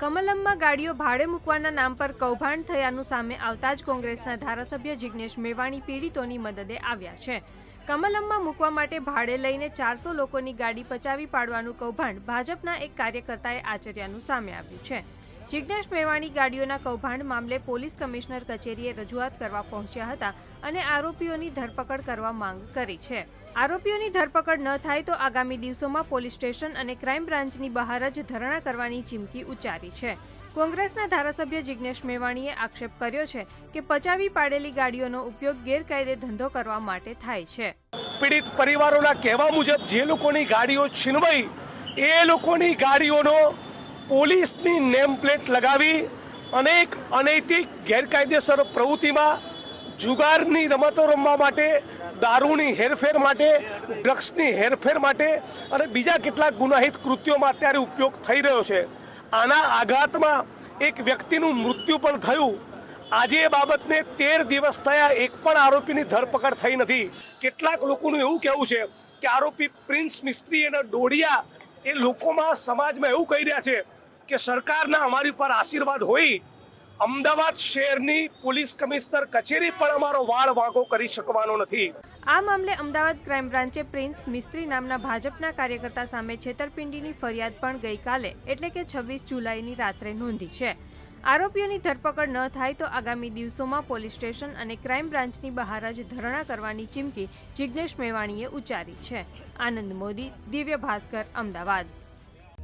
કમલમમાં ગાડીઓ ભાડે મૂકવાના નામ પર કૌભાંડ થયાનું સામે આવતા જ કોંગ્રેસના ધારાસભ્ય જિગ્નેશ મેવાણી પીડિતોની મદદે આવ્યા છે. કમલમમાં મૂકવા માટે ભાડે લઈને ચારસો લોકોની ગાડી પચાવી પાડવાનું કૌભાંડ ભાજપના એક કાર્યકર્તાએ આચર્યાનું સામે આવ્યું છે. જિગ્નેશ મેવાણી ગાડીઓના કૌભાંડ મામલે પોલીસ કમિશનર કચેરીએ રજૂઆત કરવા પહોંચ્યા હતા અને આરોપીઓની ધરપકડ કરવા માંગ કરી છે. આરોપીઓની ધરપકડ ન થાય તો આગામી દિવસોમાં પોલીસ સ્ટેશન અને ક્રાઇમ બ્રાન્ચની બહાર જ ધરણા કરવાની ચીમકી ઉચ્ચારી છે. કોંગ્રેસના ધારાસભ્ય જિગ્નેશ મેવાણીએ આક્ષેપ કર્યો છે કે પચાવી પાડેલી ગાડીઓનો ઉપયોગ ગેરકાયદે ધંધો કરવા માટે થાય છે. પીડિત પરિવારોના કહેવા મુજબ જે લોકોની ગાડીઓ છીનવાઈ, એ લોકોની ગાડીઓનો પોલીસની નેમ પ્લેટ લગાવી અનેક અનૈતિક ગેરકાયદેસર પ્રવૃત્તિમાં જુગારની રમતો રમવા માટે, દારૂની હેરફેર માટે, ડ્રગ્સની હેરફેર માટે અને બીજા કેટલાક ગુનાહિત કૃત્યોમાં અત્યારે ઉપયોગ થઈ રહ્યો છે. આના આઘાતમાં એક વ્યક્તિનું મૃત્યુ પણ થયું. આજે એ બાબતને તેર દિવસ થયા એક પણ આરોપીની ધરપકડ થઈ નથી. કેટલાક લોકોનું એવું કહેવું છે કે આરોપી પ્રિન્સ મિસ્ત્રી અને ડોડિયા એ લોકોમાં સમાજમાં એવું કહી રહ્યા છે કે સરકારના અમારી પર આશીર્વાદ હોય, અમદાવાદ શહેરની પોલીસ કમિશનર કચેરી પણ અમારો વાળ વાંકો કરી શકવાનો નથી. આ મામલે અમદાવાદ ક્રાઇમ બ્રાન્ચે પ્રિન્સ મિસ્ત્રી નામના ભાજપના કાર્યકર્તા સામે છેતરપિંડીની ફરિયાદ પણ ગઈકાલે, એટલે કે છવ્વીસ જુલાઈની રાત્રે નોંધી છે. આરોપીઓની ધરપકડ ન થાય તો આગામી દિવસોમાં પોલીસ સ્ટેશન અને ક્રાઇમ બ્રાન્ચની બહાર જ ધરણા કરવાની ચીમકી જિજ્ઞેશ મેવાણીએ ઉચ્ચારી છે. Anand Modi, Divya Bhaskar, Ahmedabad.